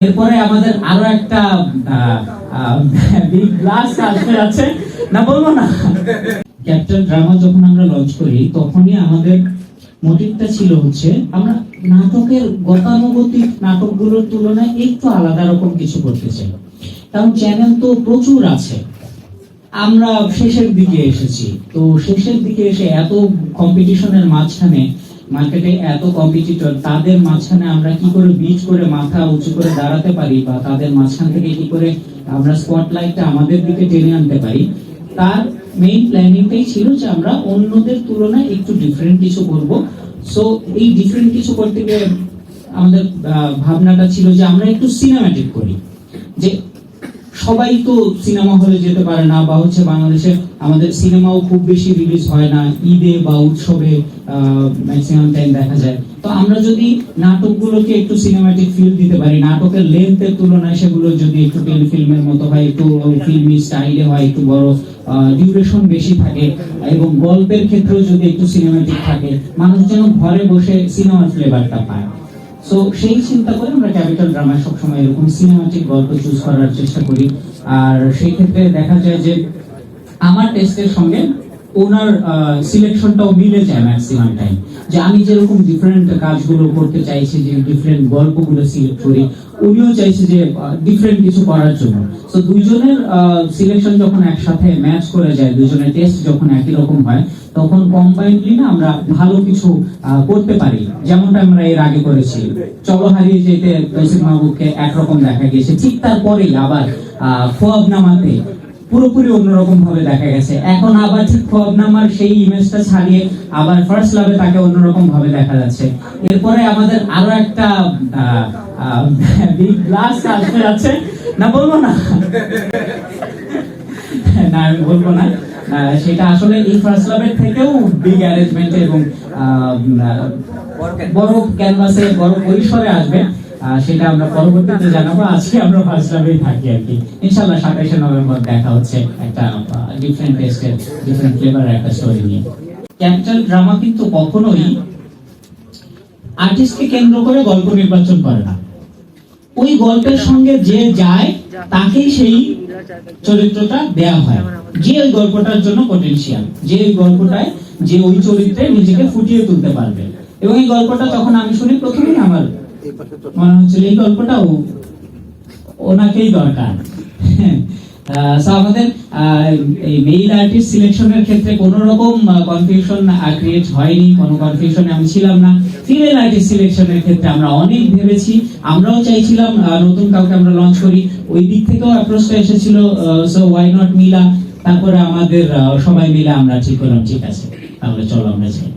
এরপরে আমাদের আরও একটা বিগ আসতে না, বলব না। ক্যাপ্টেন ড্রামা যখন আমরা লঞ্চ করি, তখনই আমাদের মোটিভটা ছিল হচ্ছে, আমরা নাটকের গতানুগতিক নাটকগুলোর তুলনায় একটু আলাদা রকম কিছু করতে চাই। কারণ চ্যানেল তো প্রচুর আছে। আমরা শেষের দিকে এসেছি। তো শেষের দিকে এসে এত কম্পিটিশনের মাঝখানে মার্কেটে এত কম্পিটিটর তাদের মাঝখানে আমরা কি করে বিট করে মাথা উঁচু করে দাঁড়াতে পারি বা তাদের মাঝখান থেকে কি করে আমরা স্পটলাইটটা আমাদের দিকে টেনে আনতে পারি? তার মেইন প্ল্যানিংটাই ছিল যে আমরা অন্যদের তুলনায় একটু ডিফারেন্ট কিছু করব। সো এই ডিফারেন্ট কিছু করতে গিয়ে আমাদের ভাবনাটা ছিল যে আমরা একটু সিনেমাটিক করি। যে সবাই তো সিনেমা হলে যেতে পারে না, বা হচ্ছে বাংলাদেশে আমাদের সিনেমাও খুব বেশি রিলিজ হয় না, ঈদে বা উৎসবে ম্যাক্সিমাম টাইম দেখা যায়। তো আমরা যদি নাটকগুলোকে একটু সিনেমাটিক ফিল দিতে পারি, নাটকের লেন্থের তুলনায় সেগুলো যদি একটু টেলিফিল্মের মতো হয়, একটু ফিল্মি স্টাইলে হয়, একটু বড় ডিউরেশন বেশি থাকে, এবং গল্পের ক্ষেত্রেও যদি একটু সিনেমাটিক থাকে, মানুষ যেন ঘরে বসে সিনেমার ফ্লেভারটা পায়। সো সেই চিন্তা করে আমরা ক্যাপিটাল ড্রামায় সবসময় এরকম সিনেমাটিক গল্প চুজ করার চেষ্টা করি। আর সেই ক্ষেত্রে দেখা যায় যে, আমার টেস্টের সঙ্গে ওনার সিলেকশনটাও মিলে যায় ম্যাক্সিমাম টাইম যে আমি যেরকম ডিফারেন্ট কাজগুলো করতে চাইছি, যে ডিফারেন্ট গল্পগুলো সিলেক্ট করি, উনিও চাইছে যে ডিফারেন্ট কিছু করার জন্য। তো দুইজনের সিলেকশন যখন একসাথে ম্যাচ করে যায় দুজনের টেস্ট যখন একই রকম হয়, তখন কম্বাইন্ডলি না আমরা ভালো কিছু করতে পারি। যেমনটা আমরা এর আগে করেছি। চলো হারিয়ে যেতে তসিম মাহবুবকে একরকম দেখা গিয়েছে। ঠিক তারপরেই আবার খোয়াব নামাতে পুরোপুরি অন্যরকম ভাবে দেখা গেছে। এখন আবার ঠিক খোয়াবনামার সেই ইমেজটা ছাড়িয়ে আবার ফার্স্ট লাভে তাকে অন্যরকম ভাবে দেখা যাচ্ছে। এরপরে আমাদের আরও একটা বিগ আসতে যাচ্ছে। না, বলব না? না, আমি বলব না। সেটা আসলে এই ফার্স্ট লাভের থেকেও বিগ অ্যারেঞ্জমেন্ট এবং বড় ক্যানভাসে বড় পরিসরে আসবে। সেটা আমরা পরবর্তীতে জানাব। আজকে আমরা থাকি আর কি। ইনশাল্লাহ সাতাইশে নভেম্বর দেখা হচ্ছে একটা ডিফারেন্ট টেস্টের ডিফারেন্ট ফ্লেভারের একটা স্টোরি নিয়ে। ক্যাপিটাল ড্রামা কিন্তু কখনোই আর্টিস্টকে কেন্দ্র করে গল্প নির্বাচন করে না। ওই গল্পের সঙ্গে যে যায় তাকেই সেই চরিত্রটা দেয়া হয়। যে ওই গল্পটার জন্য পটেনশিয়াল যে ওই গল্পটায় যে ওই চরিত্রে নিজেকে ফুটিয়ে তুলতে পারবে। এবং এই গল্পটা যখন আমি শুনি প্রথমেই আমার মনে হচ্ছিল এই গল্পটা ওনাকেই দরকার। আমাদের মেইল আর্টিস্ট সিলেকশনের ক্ষেত্রে রকম কনফিউশন ক্রিয়েট হয়নি, কোনো আমি ছিলাম না। ফিমেল আর্টিস্ট সিলেকশনের ক্ষেত্রে আমরা অনেক ভেবেছি। আমরাও চাইছিলাম নতুন কাউকে আমরা লঞ্চ করি। ওই দিক থেকেও অ্যাপ্রোচটা এসেছিল সো ওয়াই নট মিলা? তারপরে আমাদের সবাই মিলে আমরা ঠিক করলাম, ঠিক আছে, তাহলে চলো আমরা যাই।